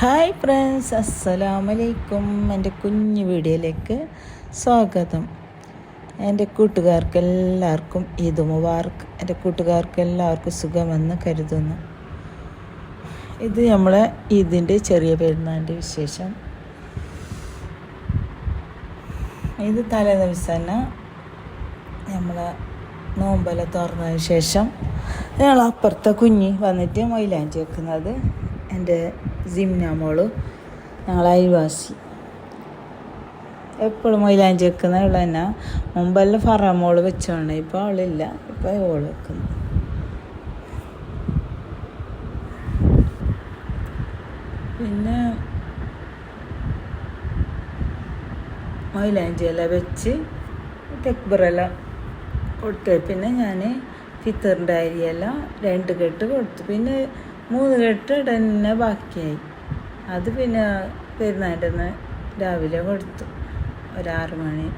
Hi friends അസ്സലാമലൈക്കും. എന്റെ കുഞ്ഞു വീഡിയോയിലേക്ക് സ്വാഗതം. എന്റെ കൂട്ടുകാർക്ക് എല്ലാവർക്കും ഈദ് മുബാർക്ക് എന്റെ കൂട്ടുകാർക്ക് എല്ലാവർക്കും സുഖമെന്ന് കരുതുന്നു. ഇത് നമ്മളെ ഈദിന്റെ ചെറിയ പെരുന്നാളിന്റെ വിശേഷം. ഇത് തലേ ദിവസം തന്നെ നമ്മളെ നോമ്പല തുറന്നതിന് ശേഷം ഞങ്ങൾ അപ്പുറത്തെ കുഞ്ഞി വന്നിട്ട് മൈലാഞ്ചി വെക്കുന്നത് എന്റെ ജിംന മോൾ ഞങ്ങൾ അയൽവാസി. എപ്പോഴും മൈലാഞ്ചി വെക്കുന്ന അവൾ തന്നെ. മുമ്പെല്ലാം ഫറ മോൾ വെച്ചോണ്ട് ഇപ്പോൾ അവളില്ല. ഇപ്പോൾ ഓൾ വെക്കുന്നു. പിന്നെ മൈലാഞ്ചിയെല്ലാം വെച്ച് തെക്ബറെല്ലാം കൊടുത്തു. പിന്നെ ഞാൻ ഫിത്തറിന്റെ അരിയെല്ലാം രണ്ട് കെട്ട് കൊടുത്തു. പിന്നെ മൂന്ന് കെട്ട് തന്നെ ബാക്കിയായി. അത് പിന്നെ പെരുന്നാളിന്റെ അന്ന് രാവിലെ കൊടുത്തു. ഒരാറ് മണി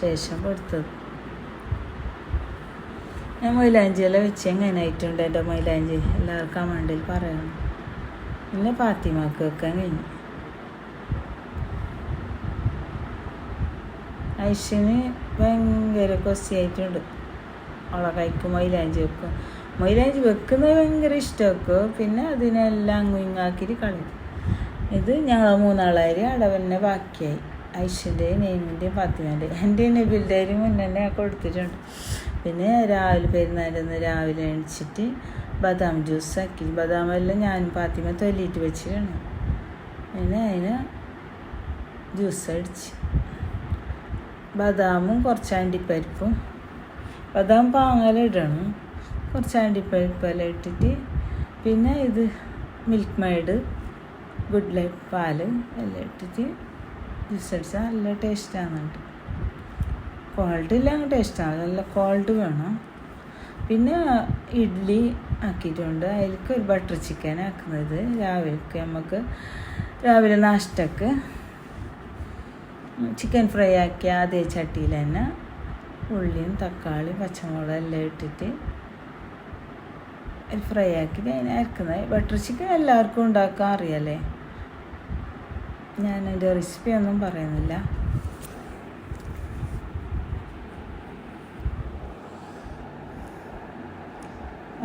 ശേഷം കൊടുത്തത് ഞാൻ മൈലാഞ്ചിയെല്ലാം വെച്ച് എങ്ങനെ ആയിട്ടുണ്ട് എന്റെ മൈലാഞ്ചി എല്ലാവർക്കും കമണ്ടിൽ പറയണം. പിന്നെ പാത്തിമാക്ക് വെക്കാൻ കഴിഞ്ഞു. ഐശ്വന് ഭയങ്കര കൊസിയായിട്ടുണ്ട് അവളെ കഴിക്കും മൈലാഞ്ചി വെക്കും മൈലാഞ്ചി വെക്കുന്നത് ഭയങ്കര ഇഷ്ടമൊക്കെ പിന്നെ അതിനെല്ലാം അങ്ങും ഇങ്ങാക്കിയിട്ട് കളയും. ഇത് ഞങ്ങൾ മൂന്നാളായി അടവന്നെ ബാക്കിയായി. ഐശ്വന്റെയും നെയ്മിന്റെയും ഫാത്തിമേന്റെയും എന്റെ നബിലുടെയും മുന്നേ തന്നെ കൊടുത്തിട്ടുണ്ട്. പിന്നെ രാവിലെ പെരുന്നാളിന്ന് രാവിലെ എണിച്ചിട്ട് ബദാം ജ്യൂസ് ആക്കി. ബദാമെല്ലാം ഞാൻ ഫാത്തിമ തൊല്ലിയിട്ട് വെച്ചിട്ടാണ് പിന്നെ അതിന് ജ്യൂസ് അടിച്ച്. ബദാമും കുറച്ച് അണ്ടിപ്പരിപ്പും. ബദാം പാങ്ങലിടണം കുറച്ച് അണ്ടിപ്പരിപ്പെല്ലാം ഇട്ടിട്ട്. പിന്നെ ഇത് മിൽക്ക് മെയ്ഡ് ഗുഡ് ലൈഫ് പാൽ എല്ലാം ഇട്ടിട്ട് ജ്യൂസ് അടിച്ചാൽ നല്ല ടേസ്റ്റാകുന്നുണ്ട് കോൾഡ് ഇല്ല ടേസ്റ്റാണ് നല്ല കോൾഡ് വേണം. പിന്നെ ഇഡ്ഡലി ആക്കിയിട്ടുണ്ട്. അതിലേക്ക് ഒരു ബട്ടർ ചിക്കൻ ആക്കുന്നത്. രാവിലേക്ക് നമുക്ക് രാവിലെ നാഷ്ടക്ക് ചിക്കൻ ഫ്രൈ ആക്കിയ അതേ ചട്ടിയിൽ തന്നെ ഉള്ളിയും തക്കാളിയും പച്ചമുളകും എല്ലാം ഇട്ടിട്ട് ഫ്രൈ ആക്കി അതിനെ അരക്കുന്നത്. ബട്ടർ ചിക്കൻ എല്ലാവർക്കും ഉണ്ടാക്കാൻ അറിയാലേ ഞാൻ എന്റെ റെസിപ്പി ഒന്നും പറയുന്നില്ല.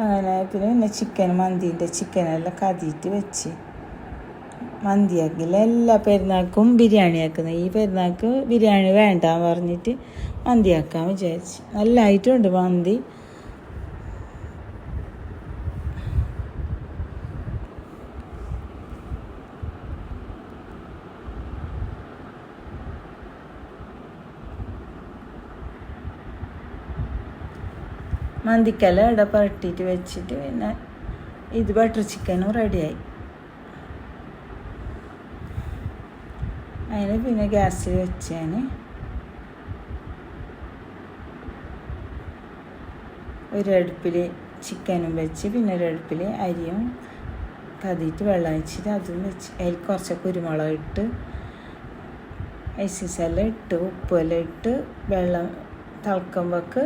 അങ്ങനെ പിന്നെ പിന്നെ ചിക്കൻ മന്തിന്റെ ചിക്കനെല്ലാം കതിയിട്ട് വെച്ച്. മന്തിയാക്കില്ല എല്ലാ പെരുന്നാൾക്കും ബിരിയാണി ആക്കുന്നത് ഈ പെരുന്നാൾക്ക് ബിരിയാണി വേണ്ട പറഞ്ഞിട്ട് മന്തിയാക്കാൻ വിചാരിച്ചു. നല്ലതായിട്ടുണ്ട് മന്തി. മന്തിക്കെല്ലാം ഇട പുരട്ടിയിട്ട് വെച്ചിട്ട് പിന്നെ ഇത് ബട്ടർ ചിക്കനും റെഡിയായി അതിന് പിന്നെ ഗ്യാസിൽ വെച്ചാൽ ഒരു അടുപ്പിൽ ചിക്കനും വെച്ച് പിന്നെ ഒരു അടുപ്പിൽ അരിയും കതിയിട്ട് വെള്ളം ഒഴിച്ചിട്ട് അതും വെച്ച്. അതിൽ കുറച്ച് കുരുമുളക് ഇട്ട് ഐസിസ് എല്ലാം ഇട്ട് ഉപ്പെല്ലാം ഇട്ട് വെള്ളം തിളക്കുമ്പോൾക്ക്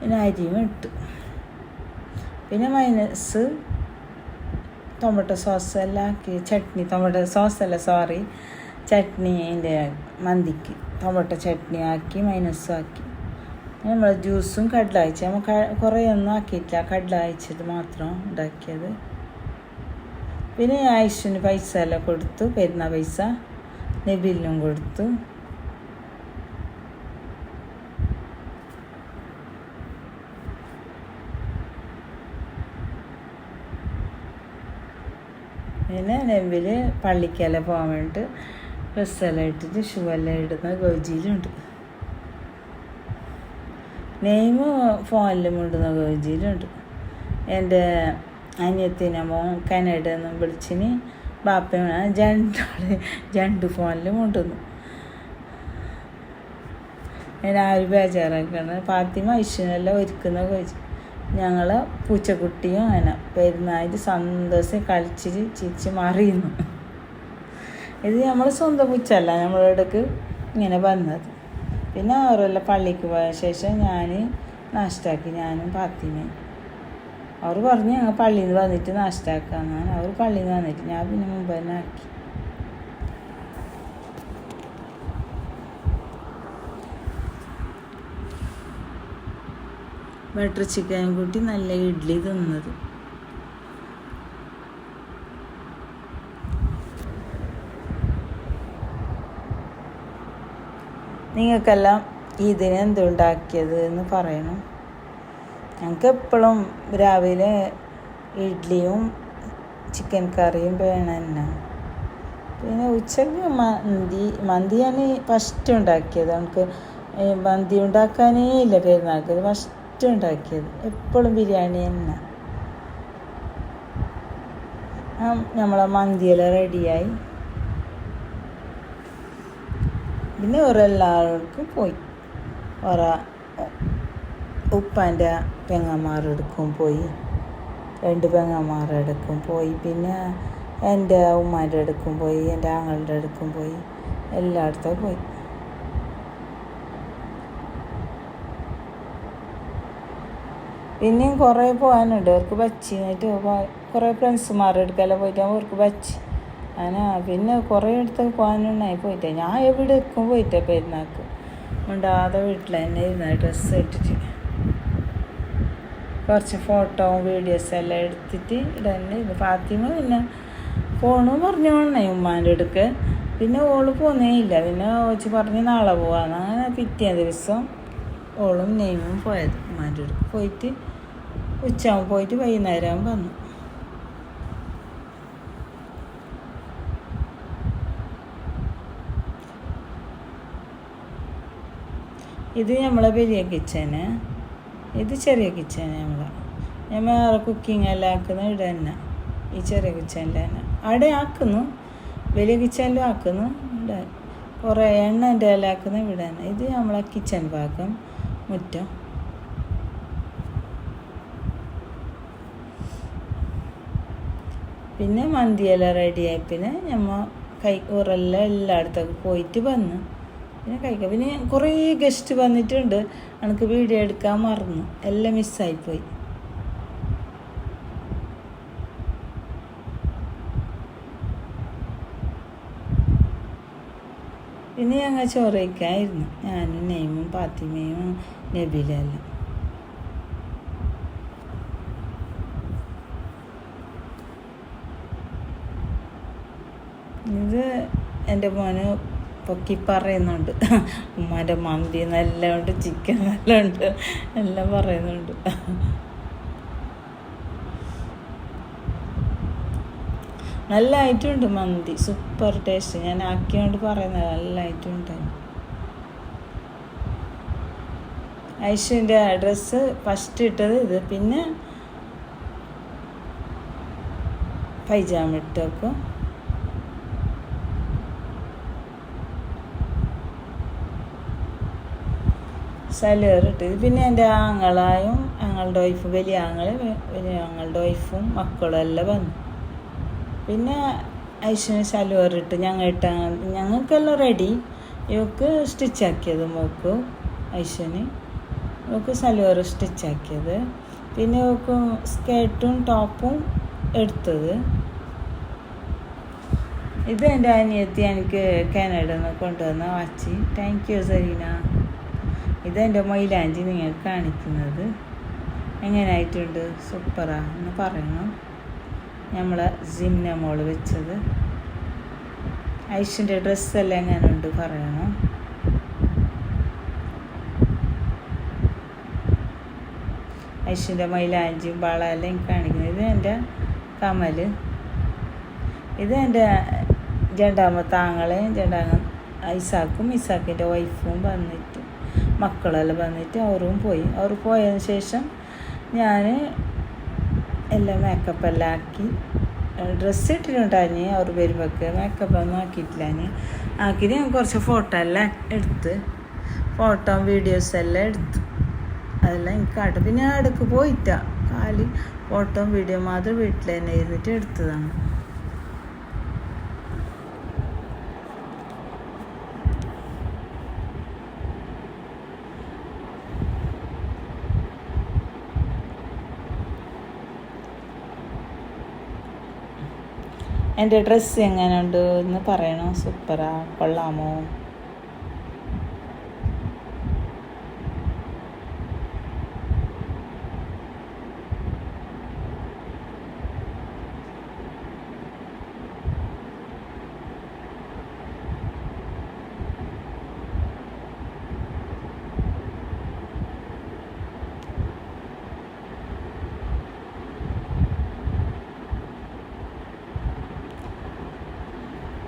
പിന്നെ അരിയും ഇട്ടു. പിന്നെ മൈനസ് ടൊമാറ്റോ സോസ് എല്ലാം ആക്കി ചട്നി ടൊമാറ്റോ സോസ് അല്ല സോറി ചട്നീന്റെ മന്തിക്ക് ടൊമാറ്റോ ചട്നി ആക്കി മൈനസും ആക്കി. നമ്മൾ ജ്യൂസും കടലാഴ്ച നമ്മൾ കുറേ ഒന്നും ആക്കിയിട്ടില്ല. കടലാഴ്ചത് മാത്രം ഉണ്ടാക്കിയത്. പിന്നെ ആയുഷിന് പൈസ എല്ലാം കൊടുത്തു പെരുന്ന പൈസ നബിലിനും കൊടുത്തു. പിന്നെ നെമ്പിൽ പള്ളിക്കല പോകാൻ വേണ്ടിയിട്ട് ഡ്രസ്സെല്ലാം ഇട്ടിട്ട് ഷൂ എല്ലാം ഇടുന്ന ഗോജിയിലുണ്ട്. നെയ്മ് ഫോണിലും ഇടുന്ന ഗോജിയിലുണ്ട്. എന്റെ അനിയത്തിനെ കനഡ എന്നും വിളിച്ചിന് ബാപ്പ ജണ്ടാൾ ജണ്ട് ഫോണിലും കൊണ്ടുവന്നു. ഞാൻ ആര് ബേജാറാക്കാണ് ഫാത്തിമ ഐശ്വനെല്ലാം ഒരുക്കുന്ന കോച്ച് ഞങ്ങൾ പൂച്ചക്കുട്ടിയും അങ്ങനെ പെരുന്നായിട്ട് സന്തോഷം കളിച്ചിട്ട് ചിരിച്ച് മറിയുന്നു ഇത് നമ്മൾ സ്വന്തം പൂച്ചല്ല നമ്മളെ അടുക്ക് ഇങ്ങനെ വന്നത്. പിന്നെ അവരെല്ലാം പള്ളിക്ക് പോയ ശേഷം ഞാൻ നാഷ്ടാക്കി ഞാനും പാത്തിനെ അവർ പറഞ്ഞു ഞങ്ങൾ പള്ളിയിൽ നിന്ന് വന്നിട്ട് നാഷ്ടാക്കാന്നാണ്. അവർ പള്ളിയിൽ നിന്ന് വന്നിട്ട് ഞാൻ പിന്നെ മുമ്പ് തന്നെ ആക്കി. ബട്ടർ ചിക്കനും കൂട്ടി നല്ല ഇഡ്ഡലി തിന്നത്. നിങ്ങൾക്കെല്ലാം ഇതിന് എന്തുണ്ടാക്കിയത് എന്ന് പറയണം. ഞങ്ങൾക്ക് എപ്പോഴും രാവിലെ ഇഡ്ഡലിയും ചിക്കൻ കറിയും വേണം തന്നെ. പിന്നെ ഉച്ചയ്ക്ക് മന്തി മന്തിയാണ് ഫസ്റ്റ് ഉണ്ടാക്കിയത്. നമുക്ക് മന്തി ഉണ്ടാക്കാനേ ഇല്ല പെരുന്നാൾക്ക്. ഫസ്റ്റ് ഉണ്ടാക്കിയത് എപ്പോഴും ബിരിയാണി തന്നെ. നമ്മളെ മന്തിയെല്ലാം റെഡിയായി. പിന്നെ ഒരെല്ലാവർക്കും പോയി. ഒറ ഉപ്പാന്റെ പെങ്ങന്മാരെടുക്കും പോയി. രണ്ട് പെങ്ങന്മാരെടുക്കും പോയി. പിന്നെ എന്റെ ഉമ്മാന്റെ അടുക്കും പോയി. എന്റെ ആങ്ങളുടെ അടുക്കും പോയി. എല്ലായിടത്തും പോയി. പിന്നെയും കുറേ പോകാനുണ്ട് അവർക്ക് ബച്ചിനായിട്ട് കുറേ ഫ്രണ്ട്സുമാരുടെ അടുക്കെല്ലാം പോയിട്ട് അവർക്ക് ബച്ചി അങ്ങനെ പിന്നെ കുറേ അടുത്തൊക്കെ പോകാനുണ്ടായി പോയിട്ട്. ഞാൻ എവിടെ എക്കും പോയിട്ടേ പെരുന്നാൾക്ക് ഉണ്ടാതെ വീട്ടിൽ തന്നെ ഇരുന്ന ഡ്രസ്സ് ഇട്ടിട്ട്. കുറച്ച് ഫോട്ടോവും വീഡിയോസും എല്ലാം എടുത്തിട്ട് ഇടന്നെ ഇത് ഫാത്തിമ പിന്നെ ഫോണ് പറഞ്ഞോണേ ഉമ്മാന്റെ അടുക്ക്. പിന്നെ ഓൾ പോന്നേ ഇല്ല. പിന്നെ ഓച്ചി പറഞ്ഞ് നാളെ പോവാന്ന്. അങ്ങനെ പിറ്റേ ദിവസം ഓളും നെയ്മും പോയത്. ഉമ്മാന്റെ പോയിട്ട് ഉച്ചയാകുമ്പോൾ പോയിട്ട് വൈകുന്നേരം വന്നു. ഇത് നമ്മളെ വലിയ കിച്ചന് ഇത് ചെറിയ കിച്ചന് നമ്മളെ നമ്മൾ വേറെ കുക്കിംഗ് എല്ലാം ആക്കുന്ന ഇവിടെ തന്നെ. ഈ ചെറിയ കിച്ചനിൽ തന്നെ. അവിടെ ആക്കുന്നു. വലിയ കിച്ചനിലും ആക്കുന്നു. ഇവിടെ കുറേ എണ്ണന്റെ എല്ലാം ആക്കുന്ന ഇവിടെ തന്നെ. ഇത് നമ്മളെ കിച്ചൺ ഭാഗം. മുറ്റം. പിന്നെ മന്തിയെല്ലാം റെഡിയായി പിന്നെ ഞമ്മ കൈ ഉറെല്ലാം എല്ലായിടത്തൊക്കെ പോയിട്ട് വന്ന് പിന്നെ കഴിക്കാം. പിന്നെ കുറേ ഗസ്റ്റ് വന്നിട്ടുണ്ട്. എനിക്ക് വീഡിയോ എടുക്കാൻ മറന്നു. എല്ലാം മിസ്സായിപ്പോയി പിന്നെ ഞങ്ങൾ ചോറ് കഴിക്കായിരുന്നു ഞാനും നെയ്മും പാത്തിമയും നബിലെല്ലാം. ഇത് എന്റെ മോന് പൊക്കി പറയുന്നുണ്ട്. ഉമ്മാന്റെ മന്തി നല്ലതുണ്ട് ചിക്കൻ നല്ലതുണ്ട് എല്ലാം പറയുന്നുണ്ട്. നല്ല ഐറ്റം ഉണ്ട് മന്തി. സൂപ്പർ ടേസ്റ്റ് ഞാൻ ആക്കിയോണ്ട് പറയുന്നത് നല്ല ഐറ്റം ആയിട്ടുണ്ട് ഐഷുവിന്റെ അഡ്രസ്സ് ഫസ്റ്റ് ഇട്ടത് ഇത്. പിന്നെ പൈജാമ ഇട്ടേക്കും സലേറിട്ട് പിന്നെ എന്റെ ആങ്ങളായും ആങ്ങളുടെ വൈഫും വലിയ ആങ്ങളെ വലിയ ആങ്ങളുടെ വൈഫും മക്കളും എല്ലാം വന്നു. പിന്നെ ഐശ്വര്യ സലുവറിട്ട് ഞങ്ങൾ ഇട്ട ഞങ്ങൾക്കെല്ലാം റെഡി ഇവക്ക് സ്റ്റിച്ചാക്കിയത് മോക്ക് ഐശ്വന് ഇവക്ക് സലുവർ സ്റ്റിച്ചാക്കിയത് പിന്നെ ഇവക്ക് സ്കേർട്ടും ടോപ്പും എടുത്തത്. ഇത് എന്റെ അനിയത്തി എനിക്ക് കാനഡയിൽ നിന്ന് കൊണ്ടുവന്ന വാച്ചി. Thank you Sareena. ഇതെന്റെ മൈലാഞ്ചി നിങ്ങൾക്ക് കാണിക്കുന്നത്. എങ്ങനെയായിട്ടുണ്ട്? സൂപ്പറാ എന്ന് പറയണം. നമ്മളെ ജിംന മോൾ വെച്ചത്. ഐഷിന്റെ ഡ്രസ്സെല്ലാം എങ്ങനെയുണ്ട് പറയണം. ഐഷിന്റെ മൈലാഞ്ചിയും വളയെല്ലാം കാണിക്കുന്നത്. ഇത് എന്റെ കമൽ ഇത് എന്റെ ജണ്ടാമ ആങ്ങളെയും രണ്ടാമ ഐസാക്കും ഇസാക്കിന്റെ വൈഫും വന്നിട്ട് മക്കളെല്ലാം വന്നിട്ട് അവരും പോയി. അവർ പോയതിന് ശേഷം ഞാൻ എല്ലാം മേക്കപ്പ് എല്ലാം ആക്കി ഡ്രസ്സ് ഇട്ടിട്ടുണ്ടായിരുന്നു അവർ വരുമ്പോൾക്ക് മേക്കപ്പ് ഒന്നും ആക്കിയിട്ടില്ല ഞാൻ ആക്കിയിട്ട് ഞാൻ കുറച്ച് ഫോട്ടോ എല്ലാം എടുത്ത് ഫോട്ടോ വീഡിയോസ് എല്ലാം എടുത്തു. അതെല്ലാം എനിക്ക് കാട്ടും. പിന്നെ ഞാൻ ഇടയ്ക്ക് പോയിട്ടാ. കാലി ഫോട്ടോ വീഡിയോ മാത്രം വീട്ടിൽ തന്നെ ഇരുന്നിട്ട് എടുത്തതാണ്. എന്റെ ഡ്രസ്സ് എങ്ങനെയുണ്ട് എന്ന് പറയണോ? സൂപ്പറാ കൊള്ളാമോ?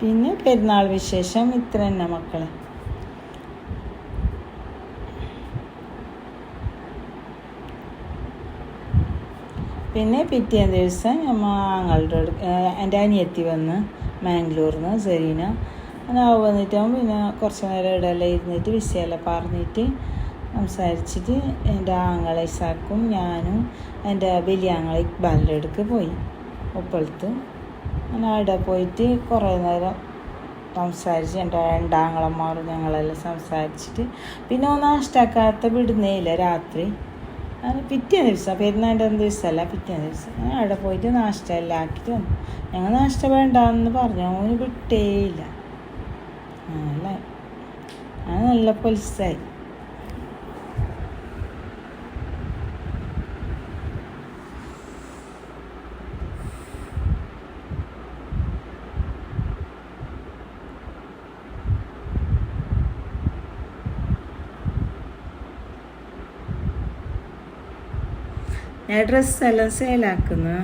പിന്നെ പെരുന്നാൾ വിശേഷം ഇത്ര തന്നെ മക്കളെ. പിന്നെ പിറ്റേ ദിവസം നമ്മ ആങ്ങളുടെ എന്റെ അനിയത്തി വന്ന് മാംഗ്ലൂരിൽ നിന്ന് സെറീന. അങ്ങനെ വന്നിട്ട് പിന്നെ കുറച്ച് നേരം ഇടയെല്ലാം ഇരുന്നിട്ട് വിഷയമെല്ലാം പറഞ്ഞിട്ട് സംസാരിച്ചിട്ട് എന്റെ ആങ്ങളെ ഇസാക്കും ഞാനും എന്റെ വലിയ ആങ്ങളെ ഇക്ബാലിന്റെ അടുക്ക് പോയി. ഒപ്പളത്ത് അങ്ങനെ അവിടെ പോയിട്ട് കുറേ നേരം സംസാരിച്ച് എന്റെ രണ്ടാങ്ങളന്മാരും ഞങ്ങളെല്ലാം സംസാരിച്ചിട്ട് പിന്നെ ഒന്ന് അഷ്ടക്കാലത്ത് വിടുന്നേ ഇല്ല രാത്രി. അങ്ങനെ പിറ്റേ ദിവസം പെരുന്നാന്റെ അന്ന് ദിവസമല്ല പിറ്റേ ദിവസം അവിടെ പോയിട്ട് നാഷ്ട എല്ലാം ആക്കിയിട്ട് വന്നു. ഞങ്ങൾ നാഷ്ട വേണ്ടാന്ന് പറഞ്ഞു അവന് വിട്ടേയില്ല. അത് നല്ല പൊലിസായി. ഞാൻ ഡ്രസ്സെല്ലാം സെയിലാക്കുന്നു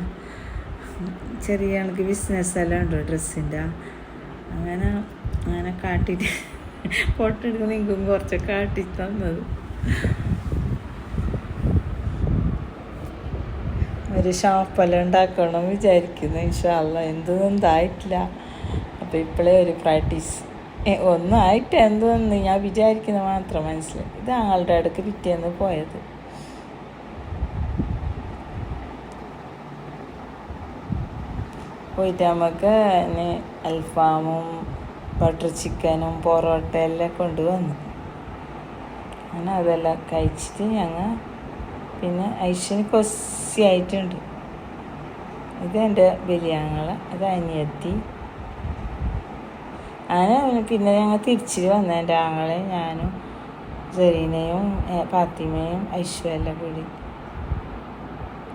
ചെറിയ ആൾക്ക് ബിസിനസ് എല്ലാം ഉണ്ട് ഡ്രസ്സിന്റെ അങ്ങനെ അങ്ങനെ കാട്ടിട്ട് ഫോട്ടോ എടുക്കുന്ന നിൽക്കും കുറച്ച് കാട്ടി തന്നത്. ഒരു ഷോപ്പെല്ലാം ഉണ്ടാക്കണം വിചാരിക്കുന്നു. ഇൻഷാല്ല എന്തൊന്നും ആയിട്ടില്ല. അപ്പോൾ ഇപ്പോഴേ ഒരു പ്രാക്ടീസ് ഒന്നായിട്ട് എന്തോന്ന് ഞാൻ വിചാരിക്കുന്ന മാത്രം മനസ്സിലായി. ഇത് ആളുടെ അടുക്ക് പിറ്റേന്ന് പോയത്. പോയിട്ട് നമുക്ക് അൽഫാമും ബട്ടർ ചിക്കനും പൊറോട്ട എല്ലാം കൊണ്ടുവന്നു. അങ്ങനെ അതെല്ലാം കഴിച്ചിട്ട് ഞങ്ങൾ പിന്നെ ഐശ്വന് കൊസ്സിയായിട്ടുണ്ട് ഇത് എന്റെ ബലിയാങ്ങള അത് അനിയത്തി. അങ്ങനെ പിന്നെ ഞങ്ങൾ തിരിച്ചിട്ട് വന്ന. എന്റെ ആങ്ങളെ ഞാനും സെറീനയും ഫാത്തിമയും ഐശ്വ എല്ലാം കൂടി.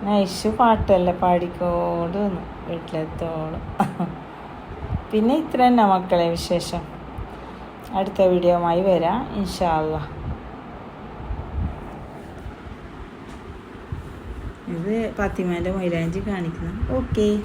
ഐശു പാട്ടല്ലേ പാടിക്കോട് വീട്ടിലെത്തോളം. പിന്നെ ഇത്ര തന്നെ മക്കളെ വിശേഷം. അടുത്ത വീഡിയോമായി വരാം. ഇൻഷാല്ല ഇത് പത്തിമേന്റെ മൈലാഞ്ചി കാണിക്കുന്നു. ഓക്കേ.